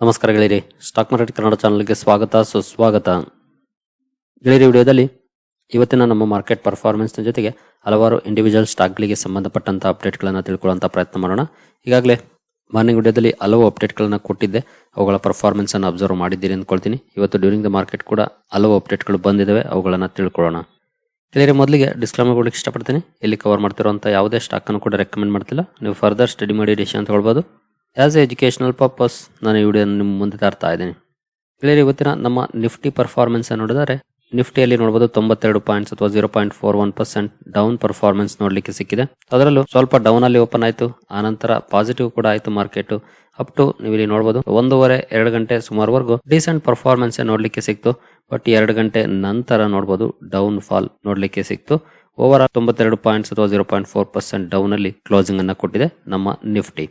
ನಮಸ್ಕಾರ ಗೆಳೆಯರಿ. Stock market Kannada ಚಾನಲ್ಗೆ ಸ್ವಾಗತ, ಸುಸ್ವಾಗತ. ಗೆಳೆಯರಿ, ವಿಡಿಯೋದಲ್ಲಿ ಇವತ್ತಿನ ನಮ್ಮ ಮಾರ್ಕೆಟ್ ಪರ್ಫಾರ್ಮೆನ್ಸ್ನ ಜೊತೆಗೆ ಹಲವಾರು ಇಂಡಿವಿಜುವಲ್ ಸ್ಟಾಕ್ಗಳಿಗೆ ಸಂಬಂಧಪಟ್ಟಂಥ ಅಪ್ಡೇಟ್ಗಳನ್ನು ತಿಳ್ಕೊಳ್ಳುವಂಥ ಪ್ರಯತ್ನ ಮಾಡೋಣ. ಈಗಾಗಲೇ ಮಾರ್ನಿಂಗ್ ವಿಡಿಯೋದಲ್ಲಿ ಹಲವು ಅಪ್ಡೇಟ್ಗಳನ್ನು ಕೊಟ್ಟಿದ್ದೆ. ಅವುಗಳ ಪರ್ಫಾರ್ಮೆನ್ಸನ್ನು ಅಬ್ಸರ್ವ್ ಮಾಡಿದ್ದೀರಿ ಅಂದ್ಕೊಳ್ತೀನಿ. ಇವತ್ತು ಡ್ಯೂರಿಂಗ್ ದ ಮಾರ್ಕೆಟ್ ಕೂಡ ಹಲವು ಅಪ್ಡೇಟ್ಗಳು ಬಂದಿದ್ದಾವೆ ಅವುಗಳನ್ನು ತಿಳ್ಕೊಳ್ಳೋಣ. ಗೆಳೆಯರಿ, ಮೊದಲಿಗೆ ಡಿಸ್ಕ್ಲೈಮರ್ ಕೊಡಲಿಕ್ಕೆ ಇಷ್ಟಪಡ್ತೀನಿ. ಇಲ್ಲಿ ಕವರ್ ಮಾಡ್ತಿರುವಂಥ ಯಾವುದೇ ಸ್ಟಾಕನ್ನು ಕೂಡ ರೆಕಮೆಂಡ್ ಮಾಡ್ತಿಲ್ಲ. ನೀವು ಫರ್ದರ್ ಸ್ಟಡಿ ಮಾಡಿ ಡಿಸಿಷನ್ ತಗೊಳ್ಬೋದು. ಆಸ್ ಎ ಎಜುಕೇಷನಲ್ ಪರ್ಪಸ್ ನಾನು ಈ ವಿಡಿಯೋ ನಿಮ್ಮ ಮುಂದೆ ತರ್ತಾ ಇದ್ದೀನಿ. ಗೆಳೆಯರಿ ಇವತ್ತಿನ ನಮ್ಮ ನಿಫ್ಟಿ ಪರ್ಫಾರ್ಮೆನ್ಸ್ ನೋಡಿದರೆ ನಿಫ್ಟಿಯಲ್ಲಿ ನೋಡಬಹುದು ತೊಂಬತ್ತೆರಡು ಪಾಯಿಂಟ್ಸ್ ಅಥವಾ zero point four one percent down performance ನೋಡಲಿಕ್ಕೆ ಸಿಕ್ಕಿದೆ. ಅದರಲ್ಲೂ ಸ್ವಲ್ಪ ಡೌನ್ ಅಲ್ಲಿ ಓಪನ್ ಆಯಿತು ಆನಂತರ ಪಾಸಿಟಿವ್ ಕೂಡ ಆಯಿತು ಮಾರ್ಕೆಟ್ ಅಪ್ ಟು ನೀವು ಇಲ್ಲಿ ನೋಡಬಹುದು ಒಂದೂವರೆ, ಎರಡು ಗಂಟೆ ಸುಮಾರುವರೆಗೂ ಡೀಸೆಂಟ್ ಪರ್ಫಾರ್ಮೆನ್ಸ್ ನೋಡಲಿಕ್ಕೆ ಸಿಕ್ತು. ಬಟ್ ಎರಡು ಗಂಟೆ ನಂತರ ನೋಡಬಹುದು ಡೌನ್ ಫಾಲ್ ನೋಡಲಿಕ್ಕೆ ಸಿಕ್ತು. ಓವರ್ ಆಲ್ ತೊಂಬತ್ತೆರಡು ಪಾಯಿಂಟ್ಸ್ ಅಥವಾ zero point four percent down ಅಲ್ಲಿ ಕ್ಲೋಸಿಂಗ್ ಅನ್ನು ಕೊಟ್ಟಿದೆ ನಮ್ಮ ನಿಫ್ಟಿ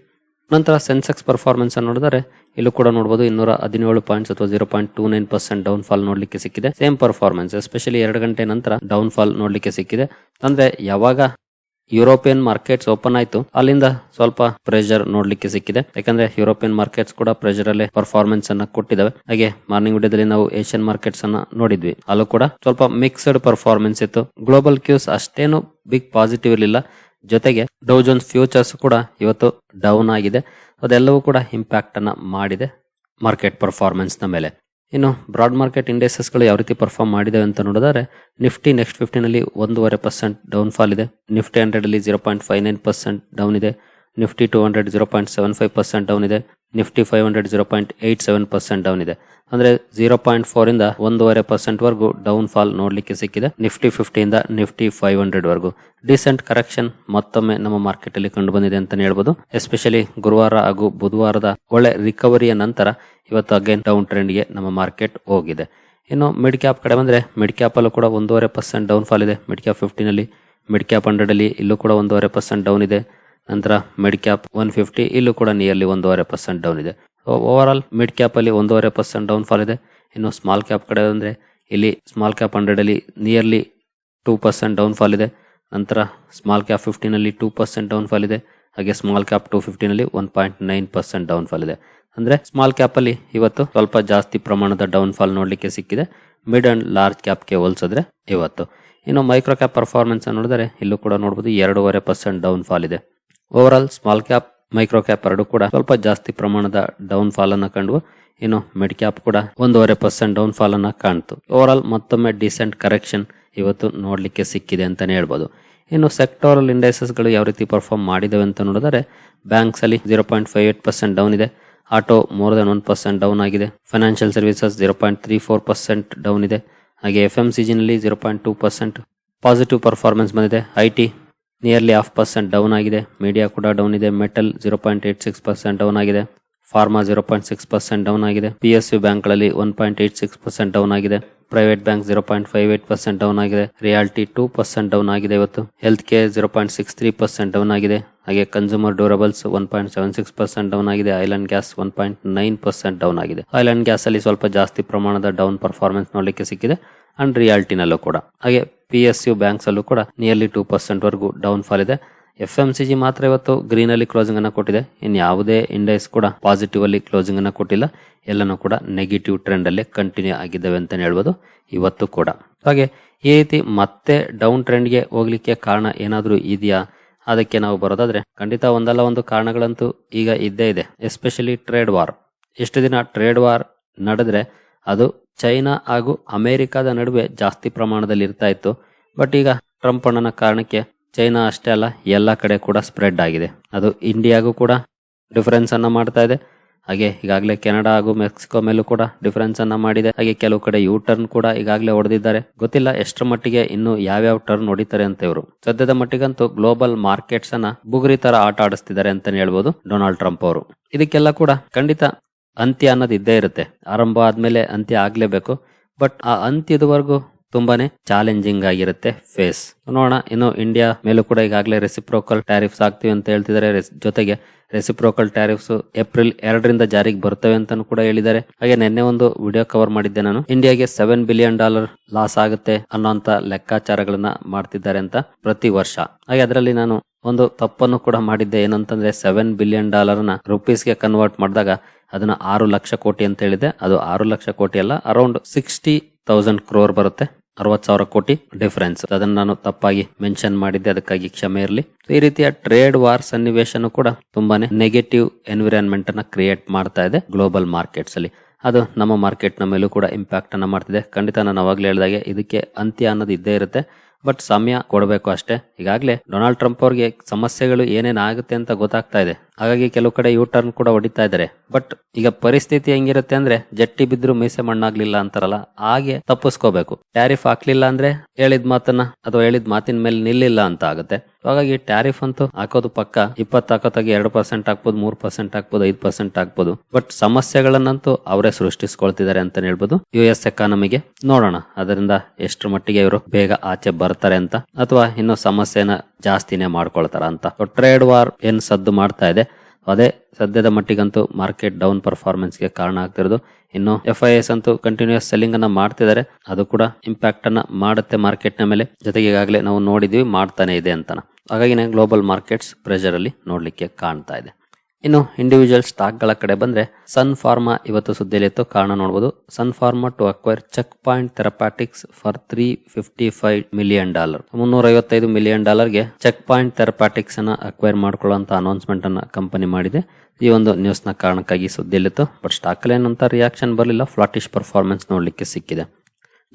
ನಂತರ ಸೆನ್ಸೆಕ್ಸ್ ಪರ್ಫಾರ್ಮೆನ್ಸ್ ಅನ್ನು ನೋಡಿದರೆ, ಇಲ್ಲೂ ಕೂಡ ನೋಡಬಹುದು ಇನ್ನೂರ ಹದಿನೇಳು ಪಾಯಿಂಟ್ಸ್ ಅಥವಾ zero point two nine percent down fall ನೋಡ್ಲಿಕ್ಕೆ ಸಿಕ್ಕಿದೆ. ಸೇಮ್ ಪರ್ಫಾರ್ಮೆನ್ಸ್ ಎಸ್ಪೆಷಲಿ ಎರಡು ಗಂಟೆ ನಂತರ ಡೌನ್ ಫಾಲ್ ನೋಡ್ಲಿಕ್ಕೆ ಸಿಕ್ಕಿದೆ. ಅಂದ್ರೆ ಯಾವಾಗ ಯುರೋಪಿಯನ್ ಮಾರ್ಕೆಟ್ಸ್ ಓಪನ್ ಆಯ್ತು, ಅಲ್ಲಿಂದ ಸ್ವಲ್ಪ ಪ್ರೆಷರ್ ನೋಡ್ಲಿಕ್ಕೆ ಸಿಕ್ಕಿದೆ. ಯಾಕಂದ್ರೆ ಯುರೋಪಿಯನ್ ಮಾರ್ಕೆಟ್ಸ್ ಕೂಡ ಪ್ರೆಷರ್ ಅಲ್ಲಿ ಪರ್ಫಾರ್ಮೆನ್ಸ್ ಅನ್ನ ಕೊಟ್ಟಿದ್ದಾವೆ ಹಾಗೆ ಮಾರ್ನಿಂಗ್ ವಿಡಿಯೋದಲ್ಲಿ ನಾವು ಏಷ್ಯನ್ ಮಾರ್ಕೆಟ್ಸ್ ಅನ್ನ ನೋಡಿದ್ವಿ. ಅಲ್ಲೂ ಕೂಡ ಸ್ವಲ್ಪ ಮಿಕ್ಸ್ಡ್ ಪರ್ಫಾರ್ಮೆನ್ಸ್ ಇತ್ತು. ಗ್ಲೋಬಲ್ ಕ್ಯೂಸ್ ಅಷ್ಟೇನು ಬಿಗ್ ಪಾಸಿಟಿವ್ ಇರಲಿಲ್ಲ. ಜೊತೆಗೆ ಡೌ ಜೋನ್ಸ್ ಫ್ಯೂಚರ್ಸ್ ಕೂಡ ಇವತ್ತು ಡೌನ್ ಆಗಿದೆ. ಅದೆಲ್ಲವೂ ಕೂಡ ಇಂಪ್ಯಾಕ್ಟ್ ಅನ್ನ ಮಾಡಿದೆ ಮಾರ್ಕೆಟ್ ಪರ್ಫಾರ್ಮೆನ್ಸ್ನ ಮೇಲೆ. ಇನ್ನು ಬ್ರಾಡ್ ಮಾರ್ಕೆಟ್ ಇಂಡೆಕ್ಸಸ್ಗಳು ಯಾವ ರೀತಿ ಪರ್ಫಾರ್ಮ್ ಮಾಡಿದೆ ಅಂತ ನೋಡಿದರೆ ನಿಫ್ಟಿ ನೆಕ್ಸ್ಟ್ ಫಿಫ್ಟಿನಲ್ಲಿ ಒಂದೂವರೆ ಪರ್ಸೆಂಟ್ ಡೌನ್ ಫಾಲ್ ಇದೆ. ನಿಫ್ಟಿ ಹಂಡ್ರೆಡ್ ಅಲ್ಲಿ zero point five nine percent down ಇದೆ. Nifty two hundred zero point seven five percent down ಇದೆ, Nifty five hundred zero point eight seven percent down ಇದೆ. ಅಂದ್ರೆ zero point four ಇಂದ ಒಂದೂವರೆ percent ವರೆಗೂ down fall ನೋಡ್ಲಿಕ್ಕೆ ಸಿಕ್ಕಿದೆ, ನಿಫ್ಟಿ ಫಿಫ್ಟಿಯಿಂದ ನಿಫ್ಟಿ ಫೈವ್ ಹಂಡ್ರೆಡ್ ವರೆಗೂ. ಡಿಸೆಂಟ್ ಕರೆಕ್ಷನ್ ಮತ್ತೊಮ್ಮೆ ನಮ್ಮ ಮಾರ್ಕೆಟ್ ಅಲ್ಲಿ ಕಂಡು ಬಂದಿದೆ ಅಂತ ಹೇಳ್ಬೋದು. ಎಸ್ಪೆಷಲಿ ಗುರುವಾರ ಹಾಗೂ ಬುಧವಾರದ ಒಳ್ಳೆ ರಿಕವರಿಯ ನಂತರ ಇವತ್ತು ಅಗೇನ್ ಡೌನ್ ಟ್ರೆಂಡ್ಗೆ ನಮ್ಮ ಮಾರ್ಕೆಟ್ ಹೋಗಿದೆ. ಇನ್ನು ಮಿಡ್ ಕ್ಯಾಪ್ ಕಡೆ ಬಂದ್ರೆ ಮಿಡ್ ಕ್ಯಾಪ್ ಅಲ್ಲೂ ಕೂಡ ಒಂದೂವರೆ ಪರ್ಸೆಂಟ್ ಡೌನ್ ಫಾಲ್ ಇದೆ. ಮಿಡ್ ಕ್ಯಾಪ್ ಫಿಫ್ಟಿನಲ್ಲಿ ಮಿಡ್ ಕ್ಯಾಪ್ ಹಂಡ್ರೆಡ್ ಅಲ್ಲಿ ಇಲ್ಲೂ ಕೂಡ ಒಂದೂವರೆ ಪರ್ಸೆಂಟ್ ಡೌನ್ ಇದೆ. ನಂತರ ಮಿಡ್ ಕ್ಯಾಪ್ ಒನ್ ಫಿಫ್ಟಿ ಇಲ್ಲೂ ಕೂಡ ನಿಯರ್ಲಿ ಒಂದೂವರೆ ಪರ್ಸೆಂಟ್ ಡೌನ್ ಇದೆ. ಓವರ್ ಆಲ್ ಮಿಡ್ ಕ್ಯಾಪ್ ಅಲ್ಲಿ ಒಂದೂವರೆ ಪರ್ಸೆಂಟ್ ಡೌನ್ ಫಾಲ್ ಇದೆ. ಇನ್ನು ಸ್ಮಾಲ್ ಕ್ಯಾಪ್ ಕಡೆ ಅಂದರೆ, ಇಲ್ಲಿ ಸ್ಮಾಲ್ ಕ್ಯಾಪ್ ಹಂಡ್ರೆಡ್ ಅಲ್ಲಿ nearly two percent down fall ಇದೆ. ನಂತರ ಸ್ಮಾಲ್ ಕ್ಯಾಪ್ ಫಿಫ್ಟಿನಲ್ಲಿ ಟೂ ಪರ್ಸೆಂಟ್ ಡೌನ್ ಫಾಲ್ ಇದೆ. ಹಾಗೆ small cap two ಫಿಫ್ಟಿನಲ್ಲಿ one point nine percent down fall ಇದೆ. ಅಂದ್ರೆ ಸ್ಮಾಲ್ ಕ್ಯಾಪ್ ಅಲ್ಲಿ ಇವತ್ತು ಸ್ವಲ್ಪ ಜಾಸ್ತಿ ಪ್ರಮಾಣದ ಡೌನ್ ಫಾಲ್ ನೋಡಲಿಕ್ಕೆ ಸಿಕ್ಕಿದೆ. ಮಿಡ್ ಅಂಡ್ ಲಾರ್ಜ್ ಕ್ಯಾಪ್ಗೆ ಹೋಲಿಸಿದ್ರೆ ಇವತ್ತು. ಇನ್ನು ಮೈಕ್ರೋ ಕ್ಯಾಪ್ ಪರ್ಫಾರ್ಮೆನ್ಸ್ ನೋಡಿದರೆ, ಇಲ್ಲೂ ಕೂಡ ನೋಡಬಹುದು ಎರಡೂವರೆ ಪರ್ಸೆಂಟ್ ಡೌನ್ ಫಾಲ್ ಇದೆ. Over all small cap micro cap ಎರಡು ಕೂಡ ಸ್ವಲ್ಪ ಜಾಸ್ತಿ ಪ್ರಮಾಣದ ಡೌನ್ ಫಾಲ್ ಅನ್ನ ಕಂಡು ಇನ್ನು ಮಿಡ್ ಕ್ಯಾಪ್ ಕೂಡ ಒಂದೂವರೆ ಪರ್ಸೆಂಟ್ ಡೌನ್ ಫಾಲ್ ಅನ್ನ ಕಾಣ್ತು. ಓವರ್ ಆಲ್ ಮತ್ತೊಮ್ಮೆ ಡಿಸೆಂಟ್ ಕರೆಕ್ಷನ್ ಇವತ್ತು ನೋಡಲಿಕ್ಕೆ ಸಿಕ್ಕಿದೆ ಅಂತಾನೆ ಹೇಳ್ಬೋದು. ಇನ್ನು ಸೆಕ್ಟೋರಲ್ ಇಂಡೈಸಸ್ಗಳು ಯಾವ ರೀತಿ ಪರ್ಫಾರ್ಮ್ ಮಾಡಿದವೆ ಅಂತ ನೋಡಿದರೆ ಬ್ಯಾಂಕ್ಸ್ ಅಲ್ಲಿ zero point five eight percent down ಇದೆ. Auto more than one percent down ಆಗಿದೆ. Financial services zero point three four percent down ಇದೆ. ಹಾಗೆ F M C ಜಿನಲ್ಲಿ zero point two percent positive performance ಬಂದಿದೆ. I T nearly half percent down ಆಗಿದೆ. Media ಕೂಡ down ಇದೆ. Metal zero point eight six percent down ಆಗಿದೆ. Pharma zero point six percent down ಆಗಿದೆ. P S U ಬ್ಯಾಂಕ್ಗಳಲ್ಲಿ one point eight six percent down ಆಗಿದೆ. Private bank zero point five eight percent down ಆಗಿದೆ. Realty two percent down ಆಗಿದೆ ಇವತ್ತು. Health care zero point six three percent down ಆಗಿದೆ. ಹಾಗೆ consumer durables one point seven six percent down ಆಗಿದೆ. Oil and gas one point nine percent down ಆಗಿದೆ. Oil and gas ಅಲ್ಲಿ ಸ್ವಲ್ಪ ಜಾಸ್ತಿ ಪ್ರಮಾಣದ ಡೌನ್ ಪರ್ಫಾರ್ಮೆನ್ಸ್ ನೋಡಲಿಕ್ಕೆ ಸಿಕ್ಕಿದೆ. ಅಂಡ್ ರಿಯಾಲ್ಟಿನಲ್ಲೂ ಕೂಡ. ಹಾಗೆ ಪಿ ಎಸ್ ಯು ಬ್ಯಾಂಕ್ಸ್ ಅಲ್ಲೂ ಕೂಡ ನಿಯರ್ಲಿ ಟೂ ಪರ್ಸೆಂಟ್ ವರೆಗೂ ಡೌನ್ ಫಾಲ್ ಇದೆ. ಎಫ್ ಎಂ ಸಿ ಜಿ ಮಾತ್ರ ಇವತ್ತು ಗ್ರೀನ್ ಅಲ್ಲಿ ಕ್ಲೋಸಿಂಗ್ ಅನ್ನ ಕೊಟ್ಟಿದೆ. ಇನ್ನು ಯಾವುದೇ ಇಂಡೆಕ್ಸ್ ಕೂಡ ಪಾಸಿಟಿವ್ ಅಲ್ಲಿ ಕ್ಲೋಸಿಂಗ್ ಅನ್ನ ಕೊಟ್ಟಿಲ್ಲ. ಎಲ್ಲನೂ ಕೂಡ ನೆಗೆಟಿವ್ ಟ್ರೆಂಡ್ ಅಲ್ಲೇ ಕಂಟಿನ್ಯೂ ಆಗಿದ್ದಾವೆ ಅಂತ ಹೇಳ್ಬೋದು. ಇವತ್ತು ಕೂಡ. ಹಾಗೆ ಈ ರೀತಿ ಮತ್ತೆ ಡೌನ್ ಟ್ರೆಂಡ್ಗೆ ಹೋಗ್ಲಿಕ್ಕೆ ಕಾರಣ ಏನಾದ್ರೂ ಇದೆಯಾ? ಅದಕ್ಕೆ ನಾವು ಬರೋದಾದ್ರೆ ಖಂಡಿತ ಒಂದಲ್ಲ ಒಂದು ಕಾರಣಗಳಂತೂ ಈಗ ಇದ್ದೇ ಇದೆ. ಎಸ್ಪೆಷಲಿ ಟ್ರೇಡ್ ವಾರ್ ಎಷ್ಟು ದಿನ ಟ್ರೇಡ್ ವಾರ್ ನಡೆದ್ರೆ ಅದು ಚೈನಾ ಹಾಗೂ ಅಮೆರಿಕದ ನಡುವೆ ಜಾಸ್ತಿ ಪ್ರಮಾಣದಲ್ಲಿ ಇರ್ತಾ ಇತ್ತು. ಬಟ್ ಈಗ ಟ್ರಂಪ್ ಅಣ್ಣನ ಕಾರಣಕ್ಕೆ ಚೈನಾ ಅಷ್ಟೇ ಅಲ್ಲ, ಎಲ್ಲ ಕಡೆ ಕೂಡ ಸ್ಪ್ರೆಡ್ ಆಗಿದೆ. ಅದು ಇಂಡಿಯಾಗೂ ಕೂಡ ಡಿಫರೆನ್ಸ್ ಅನ್ನ ಮಾಡ್ತಾ ಇದೆ. ಹಾಗೆ ಈಗಾಗಲೇ ಕೆನಡಾ ಹಾಗೂ ಮೆಕ್ಸಿಕೋ ಮೇಲೂ ಕೂಡ ಡಿಫರೆನ್ಸ್ ಅನ್ನ ಮಾಡಿದೆ. ಹಾಗೆ ಕೆಲವು ಕಡೆ ಯು ಟರ್ನ್ ಕೂಡ ಈಗಾಗಲೇ ಹೊಡೆದಿದ್ದಾರೆ ಗೊತ್ತಿಲ್ಲ ಎಷ್ಟರ ಮಟ್ಟಿಗೆ ಇನ್ನು ಯಾವ್ಯಾವ ಟರ್ನ್ ಹೊಡಿತಾರೆ ಅಂತ ಇವರು. ಸದ್ಯದ ಮಟ್ಟಿಗಂತೂ ಗ್ಲೋಬಲ್ ಮಾರ್ಕೆಟ್ಸ್ ಅನ್ನ ಬುಗುರಿ ತರ ಆಟ ಆಡಿಸ್ತಿದ್ದಾರೆ ಅಂತಾನೆ ಹೇಳ್ಬೋದು ಡೊನಾಲ್ಡ್ ಟ್ರಂಪ್ ಅವರು. ಇದಕ್ಕೆಲ್ಲ ಕೂಡ ಖಂಡಿತ ಅಂತ್ಯ ಅನ್ನೋದು ಇದ್ದೇ ಇರುತ್ತೆ. ಆರಂಭ ಆದ್ಮೇಲೆ ಅಂತ್ಯ ಆಗ್ಲೇಬೇಕು. ಬಟ್ ಆ ಅಂತ್ಯದವರೆಗೂ ತುಂಬಾನೇ ಚಾಲೆಂಜಿಂಗ್ ಆಗಿರುತ್ತೆ ಫೇಸ್ ನೋಡೋಣ, ಇನ್ನು ಇಂಡಿಯಾ ಮೇಲೂ ಕೂಡ ಈಗಾಗಲೇ ರೆಸಿಪ್ರೋಕಲ್ ಟ್ಯಾರಿಫ್ಸ್ ಆಗ್ತೀವಿ ಅಂತ ಹೇಳ್ತಿದ್ದಾರೆ. ಜೊತೆಗೆ ರೆಸಿಪ್ರೋಕಲ್ ಟ್ಯಾರಿಫ್ಸ್ ಏಪ್ರಿಲ್ ಎರಡರಿಂದ ಜಾರಿಗೆ ಬರ್ತವೆ ಅಂತಾನು ಕೂಡ ಹೇಳಿದ್ದಾರೆ. ಹಾಗೆ ನಿನ್ನೆ ಒಂದು ವಿಡಿಯೋ ಕವರ್ ಮಾಡಿದ್ದೆ ನಾನು. ಇಂಡಿಯಾಗೆ ಸೆವೆನ್ ಬಿಲಿಯನ್ ಡಾಲರ್ ಲಾಸ್ ಆಗುತ್ತೆ ಅನ್ನೋಂತ ಲೆಕ್ಕಾಚಾರಗಳನ್ನ ಮಾಡ್ತಿದ್ದಾರೆ ಅಂತ ಪ್ರತಿ ವರ್ಷ. ಹಾಗೆ ಅದರಲ್ಲಿ ನಾನು ಒಂದು ತಪ್ಪನ್ನು ಕೂಡ ಮಾಡಿದ್ದೆ. ಏನಂತಂದ್ರೆ ಸೆವೆನ್ ಬಿಲಿಯನ್ ಡಾಲರ್ನ ರುಪೀಸ್ಗೆ ಕನ್ವರ್ಟ್ ಮಾಡಿದಾಗ ಅದನ್ನ ಆರು ಲಕ್ಷ ಕೋಟಿ ಅಂತ ಹೇಳಿದೆ. ಅದು ಆರು ಲಕ್ಷ ಕೋಟಿ ಅಲ್ಲ ಅರೌಂಡ್ ಸಿಕ್ಸ್ಟಿ ತೌಸಂಡ್ ಕ್ರೋರ್ ಬರುತ್ತೆ. ಅರವತ್ ಸಾವಿರ ಕೋಟಿ ಡಿಫರೆನ್ಸ್ ಅದನ್ನ ನಾನು ತಪ್ಪಾಗಿ ಮೆನ್ಷನ್ ಮಾಡಿದ್ದೆ, ಅದಕ್ಕಾಗಿ ಕ್ಷಮೆ ಇರಲಿ. ಈ ರೀತಿಯ ಟ್ರೇಡ್ ವಾರ್ ಸನ್ನಿವೇಶನು ಕೂಡ ತುಂಬಾನೇ ನೆಗೆಟಿವ್ ಎನ್ವಿರಾನ್ಮೆಂಟ್ ಅನ್ನ ಕ್ರಿಯೇಟ್ ಮಾಡ್ತಾ ಇದೆ ಗ್ಲೋಬಲ್ ಮಾರ್ಕೆಟ್ಸ್ ಅಲ್ಲಿ. ಅದು ನಮ್ಮ ಮಾರ್ಕೆಟ್ನ ಮೇಲೂ ಕೂಡ ಇಂಪ್ಯಾಕ್ಟ್ ಅನ್ನ ಮಾಡ್ತಿದೆ. ಖಂಡಿತ ನಾನು ಅವಾಗಲೇ ಹೇಳಿದಾಗೆ, ಇದಕ್ಕೆ ಅಂತ್ಯ ಅನ್ನೋದು ಇದ್ದೇ ಇರುತ್ತೆ. ಬಟ್ ಸಮಯ ಕೊಡಬೇಕು ಅಷ್ಟೇ. ಈಗಾಗಲೇ ಡೊನಾಲ್ಡ್ ಟ್ರಂಪ್ ಅವ್ರಿಗೆ ಸಮಸ್ಯೆಗಳು ಏನೇನಾಗುತ್ತೆ ಅಂತ ಗೊತ್ತಾಗ್ತಾ ಇದೆ. ಹಾಗಾಗಿ ಕೆಲವು ಕಡೆ ಯು ಟರ್ನ್ ಕೂಡ ಹೊಡಿತಾ ಇದ್ದಾರೆ. ಬಟ್ ಈಗ ಪರಿಸ್ಥಿತಿ ಹೆಂಗಿರುತ್ತೆ ಅಂದ್ರೆ ಜಟ್ಟಿ ಬಿದ್ರು ಮೀಸೆ ಮಣ್ಣಾಗ್ಲಿಲ್ಲ ಅಂತಾರಲ್ಲ, ಹಾಗೆ ತಪ್ಪಿಸ್ಕೋಬೇಕು. ಟ್ಯಾರಿಫ್ ಹಾಕ್ಲಿಲ್ಲ ಅಂದ್ರೆ ಹೇಳಿದ ಮಾತನ್ನ ಅಥವಾ ಹೇಳಿದ ಮಾತಿನ ಮೇಲೆ ನಿಲ್ಲಿಲ್ಲ ಅಂತ ಆಗುತ್ತೆ. ಹಾಗಾಗಿ ಟ್ಯಾರಿಫ್ ಅಂತೂ ಹಾಕೋದು ಪಕ್ಕ. ಇಪ್ಪತ್ತು ಹಾಕೋತಾಗಿ ಎರಡು ಪರ್ಸೆಂಟ್ ಹಾಕ್ಬೋದು, ಮೂರ್ ಪರ್ಸೆಂಟ್ ಹಾಕ್ಬೋದು, ಐದು ಪರ್ಸೆಂಟ್ ಹಾಕ್ಬೋದು. ಬಟ್ ಸಮಸ್ಯೆಗಳನ್ನಂತೂ ಅವರೇ ಸೃಷ್ಟಿಸ್ಕೊಳ್ತಿದ್ದಾರೆ ಅಂತ ಹೇಳ್ಬೋದು. ಯು ಎಸ್ ಎಕಾನಮಿಗೆ ನೋಡೋಣ. ಅದರಿಂದ ಎಷ್ಟರ ಮಟ್ಟಿಗೆ ಇವರು ಬೇಗ ಆಚೆ ಬರ್ತಾರೆ ಅಂತ, ಅಥವಾ ಇನ್ನು ಸಮಸ್ಯೆನ ಜಾಸ್ತಿನೇ ಮಾಡ್ಕೊಳ್ತಾರ ಅಂತ. ಟ್ರೇಡ್ ವಾರ್ ಏನ್ ಸದ್ದು ಮಾಡ್ತಾ ಇದೆ? ಅದೇ ಸದ್ಯದ ಮಟ್ಟಿಗಂತೂ ಮಾರ್ಕೆಟ್ ಡೌನ್ ಪರ್ಫಾರ್ಮೆನ್ಸ್ಗೆ ಕಾರಣ ಆಗ್ತಿರೋದು. ಇನ್ನು ಎಫ್ ಐ ಎಸ್ ಅಂತೂ ಕಂಟಿನ್ಯೂಸ್ ಸೆಲ್ಲಿಂಗ್ ಅನ್ನ ಮಾಡ್ತಿದ್ದಾರೆ. ಅದು ಕೂಡ ಇಂಪ್ಯಾಕ್ಟ್ ಅನ್ನ ಮಾಡುತ್ತೆ ಮಾರ್ಕೆಟ್ನ ಮೇಲೆ. ಜೊತೆಗೆ ಈಗಾಗಲೇ ನಾವು ನೋಡಿದ್ವಿ ಮಾಡ್ತಾನೆ ಇದೆ ಅಂತಾನ. ಹಾಗಾಗಿ ಗ್ಲೋಬಲ್ ಮಾರ್ಕೆಟ್ಸ್ ಪ್ರೆಷರ್ ಅಲ್ಲಿ ನೋಡ್ಲಿಕ್ಕೆ ಕಾಣ್ತಾ ಇದೆ. ಇನ್ನು ಇಂಡಿವಿಜುವಲ್ ಸ್ಟಾಕ್ಗಳ ಕಡೆ ಬಂದರೆ ಸನ್ ಫಾರ್ಮಾ ಇವತ್ತು ಸುದ್ದಿಯಲ್ಲಿತ್ತು ಕಾರಣ ನೋಡಬಹುದು Sun Pharma to acquire Checkpoint Therapeutics for three fifty five million dollar ಮುನ್ನೂರ ಐವತ್ತೈದು ಮಿಲಿಯನ್ ಡಾಲರ್ಗೆ ಚೆಕ್ ಪಾಯಿಂಟ್ ಥೆರಪಾಟಿಕ್ಸ್ ಅನ್ನ ಅಕ್ವೈರ್ ಮಾಡ್ಕೊಳ್ಳುವಂತ ಅನೌನ್ಸ್ಮೆಂಟ್ ಅನ್ನು ಕಂಪನಿ ಮಾಡಿದೆ. ಈ ಒಂದು ನ್ಯೂಸ್ನ ಕಾರಣಕ್ಕಾಗಿ ಸುದ್ದಿಯಲ್ಲಿತ್ತು ಬಟ್ ಸ್ಟಾಕ್ ಏನಂತ ರಿಯಾಕ್ಷನ್ ಬರಲಿಲ್ಲ. ಫ್ಲಾಟಿಶ್ ಪರ್ಫಾರ್ಮೆನ್ಸ್ ನೋಡಲಿಕ್ಕೆ ಸಿಕ್ಕಿದೆ.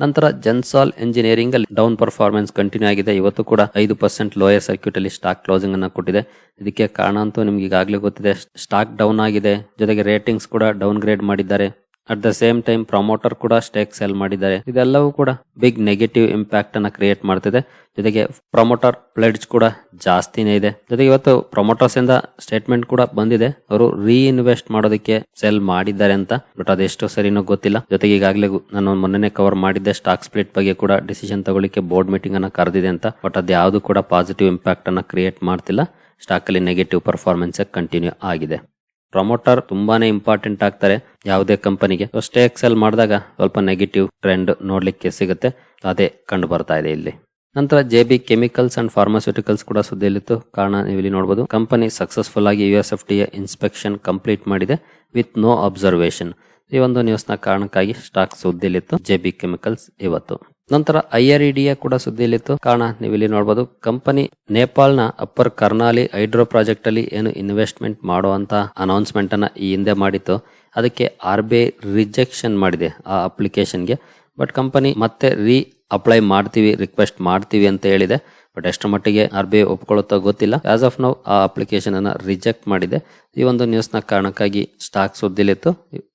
ನಂತರ ಜನ್ಸಾಲ್ ಎಂಜಿನಿಯರಿಂಗ್ ಅಲ್ಲಿ ಡೌನ್ ಪರ್ಫಾರ್ಮೆನ್ಸ್ ಕಂಟಿನ್ಯೂ ಆಗಿದೆ. ಇವತ್ತು ಕೂಡ ಐದು ಪರ್ಸೆಂಟ್ ಲೋಯರ್ ಸರ್ಕ್ಯೂಟ್ ಅಲ್ಲಿ ಸ್ಟಾಕ್ ಕ್ಲೋಸಿಂಗ್ ಅನ್ನ ಕೊಟ್ಟಿದೆ. ಇದಕ್ಕೆ ಕಾರಣ ಅಂತೂ ನಿಮ್ಗೆ ಈಗಾಗಲೇ ಗೊತ್ತಿದೆ ಸ್ಟಾಕ್ ಡೌನ್ ಆಗಿದೆ. ಜೊತೆಗೆ ರೇಟಿಂಗ್ಸ್ ಕೂಡ ಡೌನ್ ಗ್ರೇಡ್ ಮಾಡಿದ್ದಾರೆ. At the same time promoter ಕೂಡ ಸ್ಟೇಕ್ ಸೆಲ್ ಮಾಡಿದ್ದಾರೆ. ಇದೆಲ್ಲವೂ ಕೂಡ ಬಿಗ್ ನೆಗೆಟಿವ್ ಇಂಪ್ಯಾಕ್ಟ್ ಅನ್ನ ಕ್ರಿಯೇಟ್ ಮಾಡ್ತಿದೆ. ಜೊತೆಗೆ ಪ್ರಮೋಟರ್ ಪ್ಲೇಡ್ಸ್ ಕೂಡ ಜಾಸ್ತಿನೇ ಇದೆ. ಜೊತೆಗೆ ಇವತ್ತು ಪ್ರಮೋಟರ್ಸ್ ಇಂದ ಸ್ಟೇಟ್ಮೆಂಟ್ ಕೂಡ ಬಂದಿದೆ. ಅವರು ರೀಇನ್ವೆಸ್ಟ್ ಮಾಡೋದಕ್ಕೆ ಸೆಲ್ ಮಾಡಿದ್ದಾರೆ ಅಂತ. ಬಟ್ ಅದೆಷ್ಟು ಸರಿನೋ ಗೊತ್ತಿಲ್ಲ. ಜೊತೆಗೆ ಈಗಾಗಲೇ ನಾನು ಮೊನ್ನೆ ಕವರ್ ಮಾಡಿದ್ದೆ. ಸ್ಟಾಕ್ ಸ್ಪ್ಲಿಟ್ ಬಗ್ಗೆ ಕೂಡ ಡಿಸಿಷನ್ ತಗೊಳ್ಳಿಕ್ಕೆ ಬೋರ್ಡ್ ಮೀಟಿಂಗ್ ಅನ್ನ ಕರೆದಿದೆ ಅಂತ. ಬಟ್ ಅದ್ಯಾವುದು ಕೂಡ ಪಾಸಿಟಿವ್ ಇಂಪ್ಯಾಕ್ಟ್ ಅನ್ನ ಕ್ರಿಯೇಟ್ ಮಾಡ್ತಿಲ್ಲ. ಸ್ಟಾಕ್ ಅಲ್ಲಿ ನೆಗೆಟಿವ್ ಪರ್ಫಾರ್ಮೆನ್ಸ್ ಕಂಟಿನ್ಯೂ ಆಗಿದೆ. ಪ್ರಮೋಟರ್ ತುಂಬಾನೇ ಇಂಪಾರ್ಟೆಂಟ್ ಆಗ್ತಾರೆ ಯಾವುದೇ ಕಂಪನಿಗೆ. ಸ್ಟೇ ಎಕ್ಸೆಲ್ ಮಾಡಿದಾಗ ಸ್ವಲ್ಪ ನೆಗೆಟಿವ್ ಟ್ರೆಂಡ್ ನೋಡ್ಲಿಕ್ಕೆ ಸಿಗುತ್ತೆ. ಅದೇ ಕಂಡು ಬರ್ತಾ ಇದೆ ಇಲ್ಲಿ. ನಂತರ J B chemicals and pharmaceuticals ಕೂಡ ಸುದ್ದಿಯಲ್ಲಿತ್ತು. ಕಾರಣ ನೀವು ಇಲ್ಲಿ ನೋಡಬಹುದು ಕಂಪನಿ ಸಕ್ಸಸ್ಫುಲ್ ಆಗಿ U S F T inspection complete ಮಾಡಿದೆ ವಿತ್ ನೋ ಅಬ್ಸರ್ವೇಷನ್ ಈ ಒಂದು ನ್ಯೂಸ್ನ ಕಾರಣಕ್ಕಾಗಿ ಸ್ಟಾಕ್ ಸುದ್ದಿಲಿತ್ತು ಜೆ ಬಿ ಕೆಮಿಕಲ್ಸ್ ಇವತ್ತು. ನಂತರ ಐ ಆರ್ ಇ ಕೂಡ ಸುದ್ದಿಯಲ್ಲಿತ್ತು. ಕಾರಣ ನೀವು ಇಲ್ಲಿ ನೋಡಬಹುದು ಕಂಪನಿ ನೇಪಾಳ್ನ ಅಪ್ಪರ್ ಕರ್ನಾಲಿ ಹೈಡ್ರೋ ಪ್ರಾಜೆಕ್ಟ್ ಅಲ್ಲಿ ಏನು ಇನ್ವೆಸ್ಟ್ಮೆಂಟ್ ಮಾಡುವಂತ ಅನೌನ್ಸ್ಮೆಂಟ್ ಅನ್ನ ಈ ಹಿಂದೆ ಮಾಡಿತ್ತು. ಅದಕ್ಕೆ ಆರ್ ಬಿ ಐ ರಿಜೆಕ್ಷನ್ ಮಾಡಿದೆ ಆ ಅಪ್ಲಿಕೇಶನ್ಗೆ ಬಟ್ ಕಂಪನಿ ಮತ್ತೆ ರೀ ಅಪ್ಲೈ ಮಾಡ್ತೀವಿ, ರಿಕ್ವೆಸ್ಟ್ ಮಾಡ್ತೀವಿ ಅಂತ ಹೇಳಿದೆ. ಬಟ್ ಎಷ್ಟು ಮಟ್ಟಿಗೆ ಆರ್ ಬಿ ಐ ಒಪ್ಕೊಳ್ಳುತ್ತೋ ಗೊತ್ತಿಲ್ಲ. ಆಸ್ ಆಫ್ ನೌ ಆ ಅಪ್ಲಿಕೇಶನ್ ಅನ್ನ ರಿಜೆಕ್ಟ್ ಮಾಡಿದೆ. ಈ ಒಂದು ನ್ಯೂಸ್ನ ಕಾರಣಕ್ಕಾಗಿ ಸ್ಟಾಕ್ ಸುದ್ದಿಲಿತ್ತು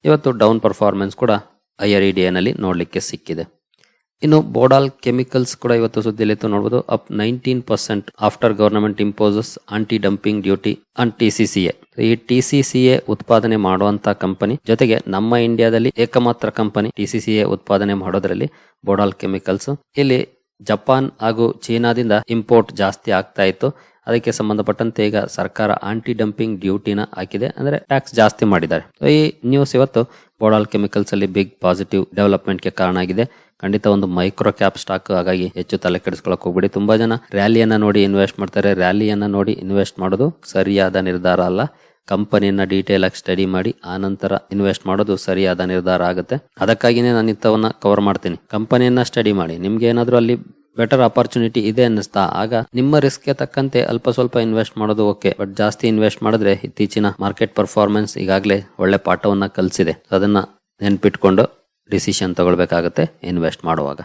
ಇವತ್ತು ಡೌನ್ ಪರ್ಫಾರ್ಮೆನ್ಸ್ ಕೂಡ ಐ ಆರ್ ಇ ನಲ್ಲಿ ನೋಡ್ಲಿಕ್ಕೆ ಸಿಕ್ಕಿದೆ. ಇನ್ನು ಬೋಡಾಲ್ ಕೆಮಿಕಲ್ಸ್ ಕೂಡ ಇವತ್ತು ಸುದ್ದಿಯಲ್ಲಿ ನೋಡಬಹುದು up nineteen percent after government imposes anti dumping duty and TCCA ಈ ಟಿಸಿಸಿಎ ಉತ್ಪಾದನೆ ಮಾಡುವಂತ ಕಂಪನಿ ಜೊತೆಗೆ ನಮ್ಮ ಇಂಡಿಯಾದಲ್ಲಿ ಏಕಮಾತ್ರ ಕಂಪನಿ ಟಿಸಿಸಿಎ ಉತ್ಪಾದನೆ ಮಾಡೋದ್ರಲ್ಲಿ ಬೋಡಾಲ್ ಕೆಮಿಕಲ್ಸ್ ಇಲ್ಲಿ ಜಪಾನ್ ಹಾಗೂ ಚೀನಾದಿಂದ ಇಂಪೋರ್ಟ್ ಜಾಸ್ತಿ ಆಗ್ತಾ ಇತ್ತು. ಅದಕ್ಕೆ ಸಂಬಂಧಪಟ್ಟಂತೆ ಈಗ ಸರ್ಕಾರ ಆಂಟಿ ಡಂಪಿಂಗ್ ಡ್ಯೂಟಿನ ಹಾಕಿದೆ. ಅಂದ್ರೆ ಟ್ಯಾಕ್ಸ್ ಜಾಸ್ತಿ ಮಾಡಿದ್ದಾರೆ. ಈ ನ್ಯೂಸ್ ಇವತ್ತು ಬೋಡಾಲ್ ಕೆಮಿಕಲ್ಸ್ ಅಲ್ಲಿ ಬಿಗ್ ಪಾಸಿಟಿವ್ ಡೆವಲಪ್ಮೆಂಟ್ಗೆ ಕಾರಣ ಆಗಿದೆ. ಖಂಡಿತ ಒಂದು ಮೈಕ್ರೋ ಕ್ಯಾಪ್ ಸ್ಟಾಕ್ ಹಾಗಾಗಿ ಹೆಚ್ಚು ತಲೆ ಕೆಡಿಸ್ಕೊಳಕ್ ಹೋಗ್ಬಿಡಿ. ತುಂಬಾ ಜನ ರ್ಯಾಲಿಯನ್ನ ನೋಡಿ ಇನ್ವೆಸ್ಟ್ ಮಾಡ್ತಾರೆ. ರ್ಯಾಲಿಯನ್ನ ನೋಡಿ ಇನ್ವೆಸ್ಟ್ ಮಾಡೋದು ಸರಿಯಾದ ನಿರ್ಧಾರ ಅಲ್ಲ. ಕಂಪನಿಯನ್ನ ಡೀಟೇಲ್ ಆಗಿ ಸ್ಟಡಿ ಮಾಡಿ, ಆ ನಂತರ ಇನ್ವೆಸ್ಟ್ ಮಾಡೋದು ಸರಿಯಾದ ನಿರ್ಧಾರ ಆಗುತ್ತೆ. ಅದಕ್ಕಾಗಿನೇ ನಾನು ಇಂಥವನ್ನ ಕವರ್ ಮಾಡ್ತೀನಿ. ಕಂಪನಿಯನ್ನ ಸ್ಟಡಿ ಮಾಡಿ. ನಿಮ್ಗೆ ಏನಾದ್ರೂ ಅಲ್ಲಿ ಬೆಟರ್ ಅಪರ್ಚುನಿಟಿ ಇದೆ ಅನ್ನಿಸ್ತಾ, ಆಗ ನಿಮ್ಮ ರಿಸ್ಕ್ಗೆ ತಕ್ಕಂತೆ ಅಲ್ಪ ಸ್ವಲ್ಪ ಇನ್ವೆಸ್ಟ್ ಮಾಡೋದು ಓಕೆ. ಬಟ್ ಜಾಸ್ತಿ ಇನ್ವೆಸ್ಟ್ ಮಾಡಿದ್ರೆ ಇತ್ತೀಚಿನ ಮಾರ್ಕೆಟ್ ಪರ್ಫಾರ್ಮೆನ್ಸ್ ಈಗಾಗಲೇ ಒಳ್ಳೆ ಪಾಠವನ್ನ ಕಲಿಸಿದೆ. ಅದನ್ನ ನೆನ್ಪಿಟ್ಕೊಂಡು ಡಿಸಿಷನ್ ತಗೊಳ್ಬೇಕಾಗತ್ತೆ ಇನ್ವೆಸ್ಟ್ ಮಾಡುವಾಗ.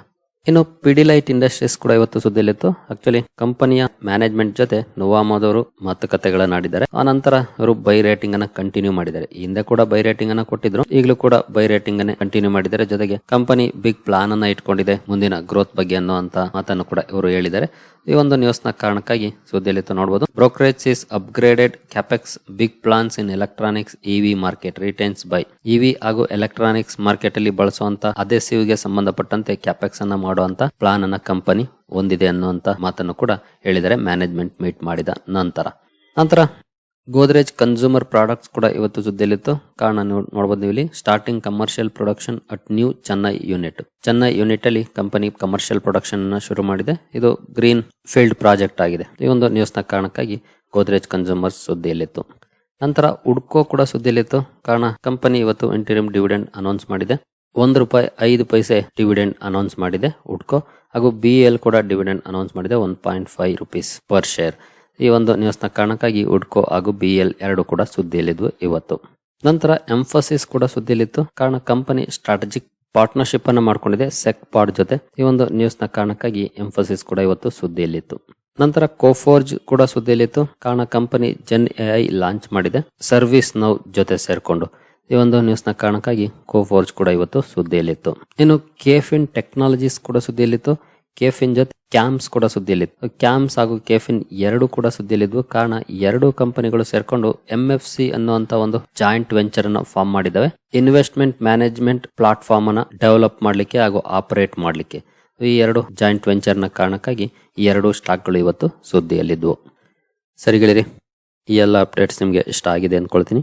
ಇನ್ನು ಪಿಡಿಲೈಟ್ ಇಂಡಸ್ಟ್ರೀಸ್ ಕೂಡ ಇವತ್ತು ಸುದ್ದಿಯಲ್ಲಿತ್ತು. ಆಕ್ಚುಲಿ ಕಂಪನಿಯ ಮ್ಯಾನೇಜ್ಮೆಂಟ್ ಜೊತೆ ನೊವಾಮದವರು ಮಾತುಕತೆಗಳನ್ನಾಡಿದ್ದಾರೆ ಆ ನಂತರ ಅವರು ಬೈ ರೇಟಿಂಗ್ ಅನ್ನ ಕಂಟಿನ್ಯೂ ಮಾಡಿದ್ದಾರೆ. ಹಿಂದೆ ಕೂಡ ಬೈ ರೇಟಿಂಗ್ ಅನ್ನ ಕೊಟ್ಟಿದ್ರು. ಈಗಲೂ ಕೂಡ ಬೈ ರೇಟಿಂಗ್ ಅನ್ನೇ ಕಂಟಿನ್ಯೂ ಮಾಡಿದ್ದಾರೆ. ಜೊತೆಗೆ ಕಂಪನಿ ಬಿಗ್ ಪ್ಲಾನ್ ಅನ್ನ ಇಟ್ಕೊಂಡಿದೆ. ಮುಂದಿನ ಗ್ರೋತ್ ಬಗ್ಗೆ ಅನ್ನುವಂತ ಮಾತನ್ನು ಕೂಡ ಇವರು ಹೇಳಿದ್ದಾರೆ. ಈ ಒಂದು ನ್ಯೂಸ್ನ ಕಾರಣಕ್ಕಾಗಿ ಸುದ್ದಿಯಲ್ಲಿತ್ತು ನೋಡಬಹುದು brokerage is upgraded capex big plans in electronics EV market retains buy EV ಹಾಗೂ ಎಲೆಕ್ಟ್ರಾನಿಕ್ಸ್ ಮಾರ್ಕೆಟ್ ಅಲ್ಲಿ ಬಳಸುವಂತ ಅದೇ ಗೆ ಸಂಬಂಧಪಟ್ಟಂತೆ ಕ್ಯಾಪೆಕ್ಸ್ ಅನ್ನ ಮಾಡುವಂತ ಪ್ಲಾನ್ ಅನ್ನ ಕಂಪನಿ ಹೊಂದಿದೆ ಅನ್ನುವಂತ ಮಾತನ್ನು ಕೂಡ ಹೇಳಿದರೆ ಮ್ಯಾನೇಜ್ಮೆಂಟ್ ಮೀಟ್ ಮಾಡಿದ ನಂತರ. ನಂತರ ಗೋದ್ರೇಜ್ ಕನ್ಸ್ಯೂಮರ್ ಪ್ರಾಡಕ್ಟ್ಸ್ ಕೂಡ ಇವತ್ತು ಸುದ್ದಿಯಲ್ಲಿತ್ತು. ಕಾರಣ ನೋಡಬಹುದು ನೀವು ಇಲ್ಲಿ starting commercial production at new Chennai unit Chennai unit ಅಲ್ಲಿ ಕಂಪನಿ ಕಮರ್ಷಿಯಲ್ ಪ್ರೊಡಕ್ಷನ್ ಅನ್ನ ಶುರು ಮಾಡಿದೆ. ಇದು ಗ್ರೀನ್ ಫೀಲ್ಡ್ ಪ್ರಾಜೆಕ್ಟ್ ಆಗಿದೆ. ಈ ಒಂದು ನ್ಯೂಸ್ನ ಕಾರಣಕ್ಕಾಗಿ ಗೋದ್ರೇಜ್ ಕನ್ಸ್ಯೂಮರ್ಸ್ ಸುದ್ದಿಯಲ್ಲಿತ್ತು. ನಂತರ ಉಡ್ಕೋ ಕೂಡ ಸುದ್ದಿಯಲ್ಲಿತ್ತು. ಕಾರಣ ಕಂಪನಿ ಇವತ್ತು ಇಂಟರಿಮ್ ಡಿವಿಡೆಂಡ್ ಅನೌನ್ಸ್ ಮಾಡಿದೆ. ಒಂದು ರೂಪಾಯಿ, ಐದು ಪೈಸೆ ಡಿವಿಡೆಂಡ್ ಅನೌನ್ಸ್ ಮಾಡಿದೆ ಉಡ್ಕೋ ಹಾಗೂ ಬಿ ಎಲ್ ಕೂಡ ಡಿವಿಡೆಂಡ್ ಅನೌನ್ಸ್ ಮಾಡಿದೆ one point five rupees per share ಈ ಒಂದು ನ್ಯೂಸ್ನ ಕಾರಣಕ್ಕಾಗಿ ಉಡ್ಕೋ ಹಾಗೂ ಬಿ ಎಲ್ ಎರಡು ಕೂಡ ಸುದ್ದಿಯಲ್ಲಿದ್ವು ಇವತ್ತು. ನಂತರ ಎಂಫಸಿಸ್ ಕೂಡ ಸುದ್ದಿಯಲ್ಲಿತ್ತು. ಕಾರಣ ಕಂಪನಿ ಸ್ಟ್ರಾಟಜಿಕ್ ಪಾರ್ಟ್ನರ್ಶಿಪ್ ಅನ್ನು ಮಾಡ್ಕೊಂಡಿದೆ ಸೆಕ್ ಪಾಡ್ ಜೊತೆ. ಈ ಒಂದು ನ್ಯೂಸ್ನ ಕಾರಣಕ್ಕಾಗಿ ಎಂಫಸಿಸ್ ಕೂಡ ಇವತ್ತು ಸುದ್ದಿಯಲ್ಲಿತ್ತು. ನಂತರ ಕೋಫೋರ್ಜ್ ಕೂಡ ಸುದ್ದಿಯಲ್ಲಿತ್ತು. ಕಾರಣ ಕಂಪನಿ ಜೆನ್ ಎಐ ಲಾಂಚ್ ಮಾಡಿದೆ. ಸರ್ವಿಸ್ ನೌ ಜೊತೆ ಸೇರ್ಕೊಂಡು. ಈ ಒಂದು ನ್ಯೂಸ್ನ ಕಾರಣಕ್ಕಾಗಿ ಕೋಫೋರ್ಜ್ ಕೂಡ ಇವತ್ತು ಸುದ್ದಿಯಲ್ಲಿತ್ತು. ಇನ್ನು ಕೆಫಿನ್ ಟೆಕ್ನಾಲಜೀಸ್ ಕೂಡ ಸುದ್ದಿಯಲ್ಲಿತ್ತು. ಕೇಫಿನ್ ಜೊತೆ ಕ್ಯಾಂಪ್ಸ್ ಕೂಡ ಸುದ್ದಿಯಲ್ಲಿತ್ತು. ಕ್ಯಾಂಪ್ಸ್ ಹಾಗೂ ಕೇಫಿನ್ ಎರಡು ಕೂಡ ಸುದ್ದಿಯಲ್ಲಿದ್ವು. ಕಾರಣ ಎರಡು ಕಂಪನಿಗಳು ಸೇರ್ಕೊಂಡು ಎಂ ಎಫ್ ಸಿ ಅನ್ನುವಂತ ಒಂದು ಜಾಯಿಂಟ್ ವೆಂಚರ್ ಅನ್ನು ಫಾರ್ಮ್ ಮಾಡಿದ್ದಾವೆ. ಇನ್ವೆಸ್ಟ್ಮೆಂಟ್ ಮ್ಯಾನೇಜ್ಮೆಂಟ್ ಪ್ಲಾಟ್ಫಾರ್ಮ್ ಅನ್ನ ಡೆವಲಪ್ ಮಾಡಲಿಕ್ಕೆ ಹಾಗೂ ಆಪರೇಟ್ ಮಾಡಲಿಕ್ಕೆ. ಈ ಎರಡು ಜಾಯಿಂಟ್ ವೆಂಚರ್ನ ಕಾರಣಕ್ಕಾಗಿ ಈ ಎರಡು ಸ್ಟಾಕ್ಗಳು ಇವತ್ತು ಸುದ್ದಿಯಲ್ಲಿದ್ವು. ಸರಿಗಳಿರಿ ಈ ಎಲ್ಲ ಅಪ್ಡೇಟ್ಸ್ ನಿಮಗೆ ಇಷ್ಟ ಆಗಿದೆ ಅಂದ್ಕೊಳ್ತೀನಿ.